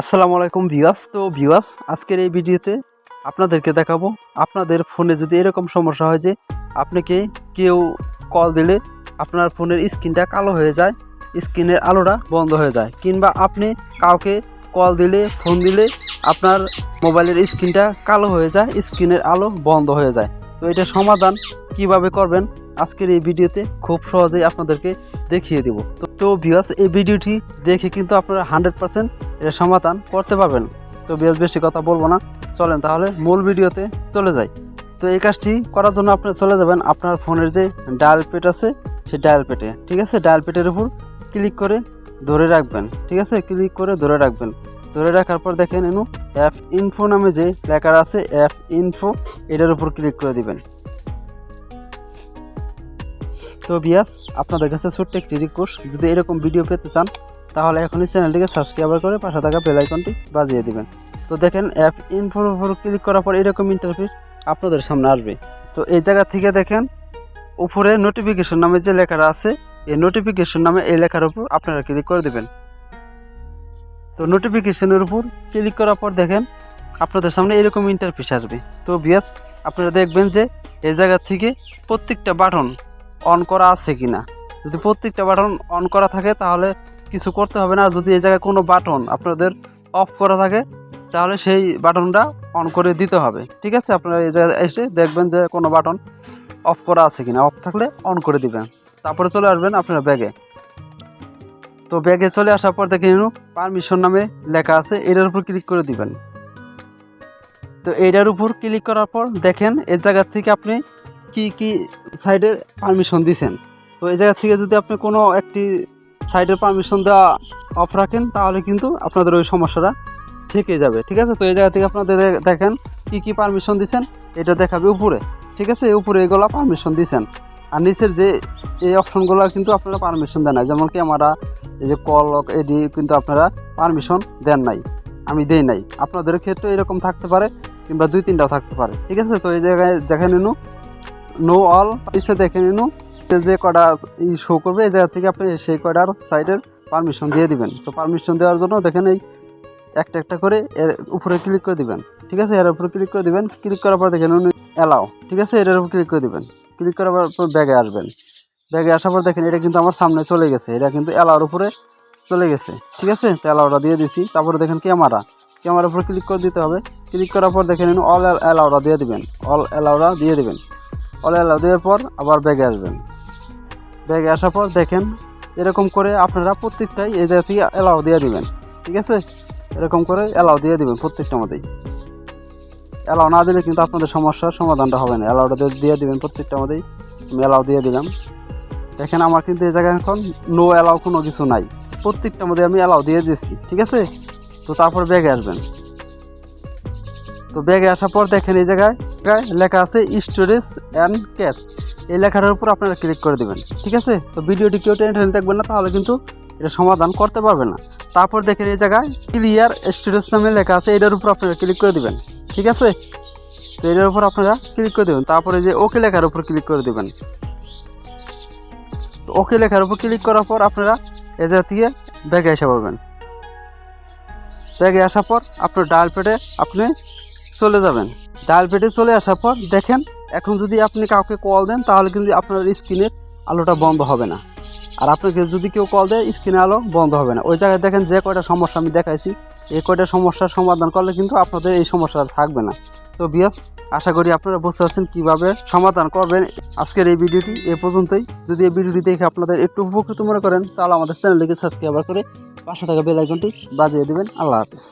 আসসালামু আলাইকুম ভিউয়ার্স। তো ভিউয়ার্স, আজকের এই ভিডিওতে আপনাদেরকে দেখাবো, আপনাদের ফোনে যদি এরকম সমস্যা হয় যে আপনাকে কেউ কল দিলে আপনার ফোনের স্ক্রিনটা কালো হয়ে যায়, স্ক্রিনের আলোটা বন্ধ হয়ে যায়, কিংবা আপনি কাউকে কল দিলে, ফোন দিলে আপনার মোবাইলের স্ক্রিনটা কালো হয়ে যায়, স্ক্রিনের আলো বন্ধ হয়ে যায়। তো এটা সমাধান কীভাবে করবেন? আজকের এই ভিডিওতে খুব সহজেই আপনাদেরকে দেখিয়ে দেব। তো তো ভিউয়ার্স এই ভিডিওটি দেখে কিন্তু আপনারা হান্ড্রেড পার্সেন্ট এর সমাধান করতে পারবেন। তো বেশ বেশি কথা বলব না। চলেন তাহলে মূল ভিডিওতে চলে যাই। তো এই কাজটি করার জন্য আপনি চলে যাবেন আপনার ফোনের যে ডায়াল পেট আছে, সেই ডায়াল পেটে ঠিক আছে? ডায়াল পেটের উপর ক্লিক করে ধরে রাখবেন। ঠিক আছে? ক্লিক করে ধরে রাখবেন। ধরে রাখার পর দেখেন এনু অ্যাপ ইনফো নামে যে লেখা আছে অ্যাপ ইনফো এটার উপর ক্লিক করে দিবেন। তো বিয়াস আপনাদের কাছে ছোট্ট একটি রিকোয়েস্ট যদি এরকম ভিডিও পেতে চান, তাহলে এখনই চ্যানেলটিকে সাবস্ক্রাইব করে পাশে থাকা বেল আইকনটি বাজিয়ে দিবেন। তো দেখেন অ্যাপ ইনফোর উপর ক্লিক করার পর এরকম ইন্টারফেস আপনাদের সামনে আসবে। তো এই জায়গা থেকে দেখেন, উপরে নোটিফিকেশন নামে যে লেখাটা আছে, এই নোটিফিকেশন নামে এই লেখার উপর আপনারা ক্লিক করে দেবেন। তো নোটিফিকেশনের উপর ক্লিক করার পর দেখেন, আপনাদের সামনে এরকম ইন্টারফেস আসবে। তো বিয়াস আপনারা দেখবেন যে এই জায়গা থেকে প্রত্যেকটা বাটন অন করা আছে কি না যদি প্রত্যেকটা বাটন অন করা থাকে, তাহলে কিছু করতে হবে না। আর যদি এই জায়গায় কোনো বাটন আপনাদের অফ করা থাকে, তাহলে সেই বাটনটা অন করে দিতে হবে। ঠিক আছে? আপনারা এই জায়গায় এসে দেখবেন যে কোনো বাটন অফ করা আছে কিনা। অফ থাকলে অন করে দিবেন। তারপরে চলে আসবেন আপনারা ব্যাগে। তো ব্যাগে চলে আসার পর দেখে নিন পারমিশন নামে লেখা আছে। এটার উপর ক্লিক করে দিবেন। তো এটার উপর ক্লিক করার পর দেখেন, এই জায়গা থেকে আপনি কি কি সাইডের পারমিশন দিছেন? তো এই জায়গা থেকে যদি আপনি কোনো একটি সাইডের পারমিশন দেওয়া অফ রাখেন, তাহলে কিন্তু আপনাদের ওই সমস্যাটা থেকে যাবে, ঠিক আছে? তো এই জায়গা থেকে আপনাদের দেখেন কি কি পারমিশন দিছেন, এটা দেখাবে উপরে, ঠিক আছে? উপরে এগুলো পারমিশন দিছেন। আর নিচের যে এই অপশনগুলো কিন্তু আপনারা পারমিশন দেন না যেমন ক্যামেরা এই যে কল এডি কিন্তু আপনারা পারমিশন দেন নাই, আমি দেই নাই। আপনাদের ক্ষেত্রে এরকম থাকতে পারে কিংবা দুই তিনটাও থাকতে পারে, ঠিক আছে? তো এই জায়গায় দেখে যেখানে নু অল, এসে দেখে নিন যে কটা ই শো করবে, এই জায়গা থেকে আপনি সেই কটার সাইডের পারমিশন দিয়ে দিবেন। তো পারমিশন দেওয়ার জন্য দেখেন এই একটা একটা করে এর উপরে ক্লিক করে দিবেন। ঠিক আছে? এর উপরে ক্লিক করে দিবেন ক্লিক করার পর দেখেন উনি অ্যালাও ঠিক আছে? এটার উপর ক্লিক করে দিবেন। ক্লিক করার পর ব্যাগে আসবেন। ব্যাগে আসার পর দেখেন, এটা কিন্তু আমার সামনে চলে গেছে। এটা কিন্তু অ্যালাওর উপরে চলে গেছে। ঠিক আছে? তো অ্যালাওটা দিয়ে দিছি। তারপরে দেখেন ক্যামেরা ক্যামেরার উপর ক্লিক করে দিতে হবে। ক্লিক করার পর দেখেন অল অ্যালাওটা দিয়ে দিবেন। অল অ্যালাওটা দিয়ে দিবেন। অল অ্যালাউ দেওয়ার পর আবার ব্যাগে আসবেন। ব্যাগে আসার পর দেখেন, এরকম করে আপনারা প্রত্যেকটাই এই জায়গা থেকে অ্যালাউ দিয়ে দিবেন, ঠিক আছে? এরকম করে অ্যালাউ দিয়ে দিবেন প্রত্যেকটা মধ্যেই। অ্যালাউ না দিলে কিন্তু আপনাদের সমস্যার সমাধানটা হবে না। অ্যালাউটা দিয়ে- দিবেন প্রত্যেকটা মধ্যেই। আমি অ্যালাউ দিয়ে দিলাম। দেখেন আমার কিন্তু এই জায়গায় এখন নো অ্যালাউ কোনো কিছু নাই। প্রত্যেকটা মধ্যে আমি অ্যালাউ দিয়ে দিয়েছি, ঠিক আছে? তো তারপর ব্যাগে আসবেন। তো ব্যাগে আসার পর দেখেন এই জায়গায় জায়গায় লেখা আছে স্টোরেজ অ্যান্ড ক্যাশ এই লেখাটার উপর আপনারা ক্লিক করে দেবেন, ঠিক আছে? তো ভিডিওটি কেউ টেনে টেনে দেখবেন না, তাহলে কিন্তু এটা সমাধান করতে পারবে না। তারপর দেখেন এই জায়গায় ক্লিয়ার স্টোরেজ নামে লেখা আছে, এটার উপর আপনারা ক্লিক করে দেবেন, ঠিক আছে? তো এটার উপর আপনারা ক্লিক করে দেবেন, তারপরে যে ওকে লেখার উপর ক্লিক করে দেবেন। ওকে লেখার উপর ক্লিক করার পর আপনারা এই জায়গা থেকে ব্যাগে এসে পারবেন ব্যাগে আসার পর আপনার ডায়াল পেটে আপনি চলে যাবেন। ডায়াল পেটে চলে আসার পর দেখেন, এখন যদি আপনি কাউকে কল দেন, তাহলে কিন্তু আপনার স্ক্রিনের আলোটা বন্ধ হবে না। আর আপনাকে যদি কেউ কল দেয় স্ক্রিনে আলো বন্ধ হবে না। ওই জায়গায় দেখেন যে কয়টা সমস্যা আমি দেখাইছি, এই কয়টা সমস্যার সমাধান করলে কিন্তু আপনাদের এই সমস্যা থাকবে না। তো বিয়াস আশা করি আপনারা বুঝতে পারছেন কীভাবে সমাধান করবেন আজকের এই ভিডিওটি এ পর্যন্তই। যদি এই ভিডিওটি দেখে আপনাদের একটু উপকৃত মনে করেন, তাহলে আমাদের চ্যানেলটিকে সাবস্ক্রাইব করে পাশে থাকা বেল আইকনটি বাজিয়ে দেবেন। আল্লাহ হাফিজ।